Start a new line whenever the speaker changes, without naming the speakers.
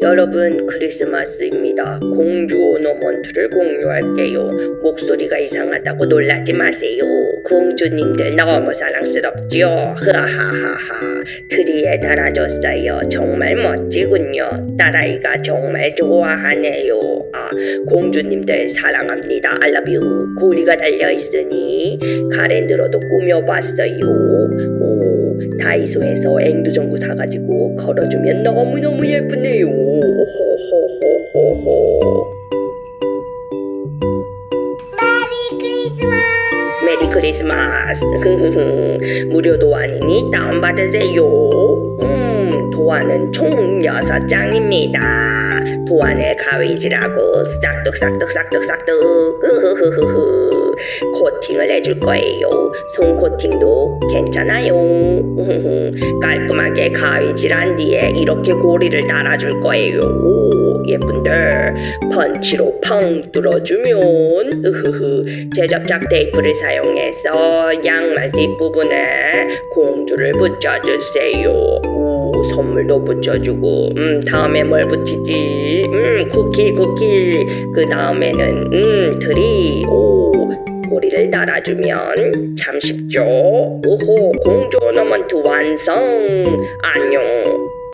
여러분 크리스마스입니다. 공주 오너먼트를 공유할게요. 목소리가 이상하다고 놀라지 마세요. 공주님들 너무 사랑스럽죠? 흐하하하. 트리에 달아줬어요. 정말 멋지군요. 딸아이가 정말 좋아하네요. 아, 공주님들 사랑합니다. I love you. 고리가 달려있으니 가랜드로도 꾸며봤어요. 오, 다이소에서 앵두전구 사가지고 걸어주면 너무너무 예쁘네요. 호호호호호. 메리 크리스마스. 무료 도안이니 다운받으세요. 음, 도안은 총 6장입니다. 도안을 가위질하고 싹둑싹둑싹둑싹둑 으흐흐흐흐 코팅을 해줄 거예요. 손 코팅도 괜찮아요. 깔끔하게 가위질한 뒤에 이렇게 고리를 달아줄 거예요. 오, 예쁜데 펀치로 팡 뚫어주면 으흐흐 제접착 테이프를 사용해서 양말 뒷부분에 공주를 붙여주세요. 오, 선물도 붙여주고 음 다음에 뭘 붙이지? 음 쿠키 쿠키 그 다음에는 음 트리 를 달아주면 참 쉽죠. 오호 공주 오너먼트 완성. 안녕.